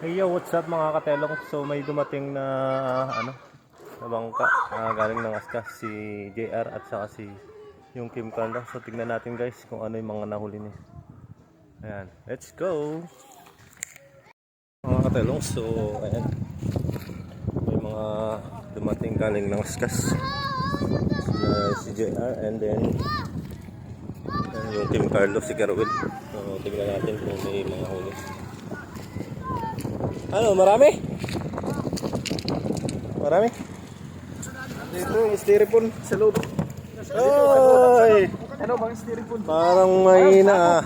Hey yo, what's up mga katelong? So may dumating na ano, na bangka ah, galing ng Aska si JR at saka si yung Kim Kanda. So tignan natin guys kung ano yung mga nahuli niya. Ayan, let's go! Mga katelong, so ayan. May mga dumating galing ng Askas. Sila si JR and then yung Kim Carlos, si Carwin. So tignan natin kung may mga huli. Ano, marami? Marami? Dito yung styrofoam sa loob. Ay! Ano bang styrofoam? Parang mahina ah.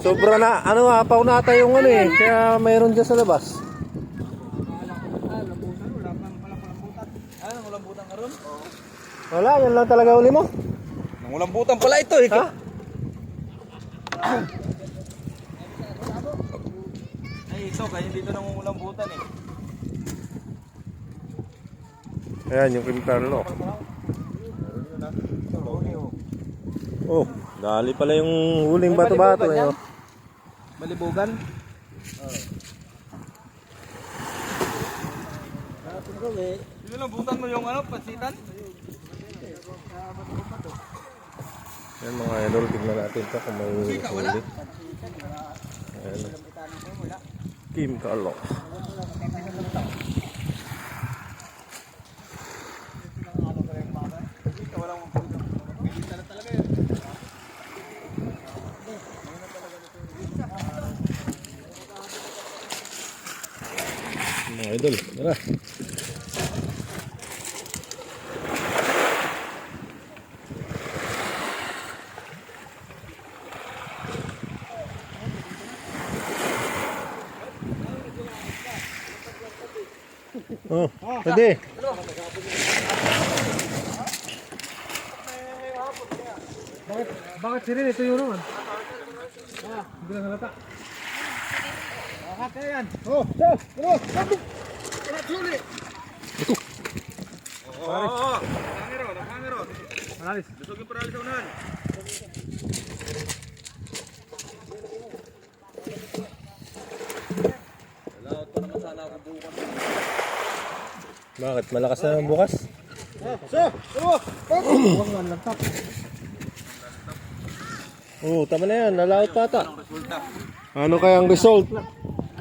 Sobra na, ano apaw na ata yung ano eh. Kaya mayroon dyan sa labas. Ulambutan? Wala, yan lang talaga uli mo. Nangulambutan pala ito eh. Ha? Ito, kaya dito nangungulambutan eh. Ayan, yung Kim Carlo. Oh. Dali pala yung huling bato-bato. Eh. oh. Malibugan? Nilambutan mo yung ano, pansitan? Yan mga idol, tignan natin ito kung may huli. Ayan. Kim. Mga idol, tara. Oh, pwede. Bakit, bakit si Rin? Ito yung naman. Ah, hindi lang halata. Bakit yan? Oh? Sabi! Wala suli! Ito! Oo, oo, oo. Nakangero, nakangero. Malalis. Lusogin para sa unahan. Wala pa naman sana ako bukas. Bakit? Malakas na ang bukas? Ano? Huwag nga. Oo, tama na yan. Nalaot pa ata. Ano kayang result?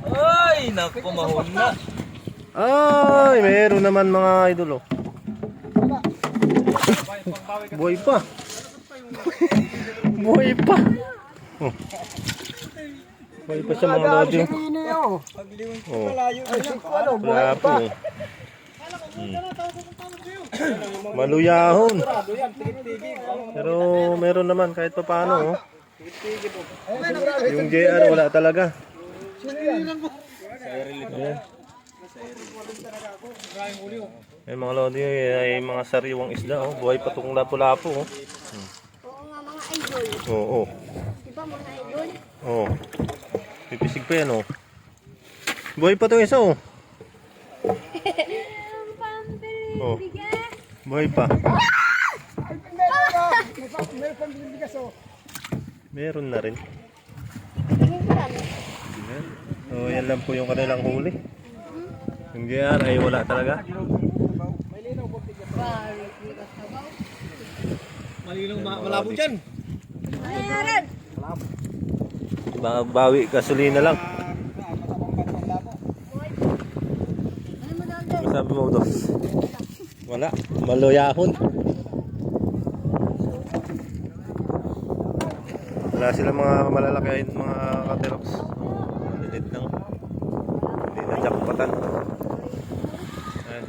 Ay, naku, mahon na. Ay, meron naman mga idol oh. Buhay pa. Buhay pa. Oh. Buhay pa siya mga lodi. Oh. Ano, Wala po. oh. Hmm. Maluyahon. Pero meron naman kahit pa paano. Oh. Yung JR wala talaga. Ayan. Ay mga lodi ay mga sariwang isda oh. Buhay pa tong lapu-lapu oh. Oo nga mga idol. Oo. Oh, Di ba mga idol? oh. oh. Pipisig pa yan oh. Buhay pa tong isa oh. Oh. Buhay pa. Meron na rin. So yan lang po yung kanilang huli. Yung JR ay wala talaga. Malinaw, malabo dyan. Ayan! Baka bawi gasolina lang. Ano mo daw dyan? Sabi mo dos. Wala. Maluyahon. Wala sila mga malalaki mga katerox. Malilit lang. Hindi na jackpotan. Ayan.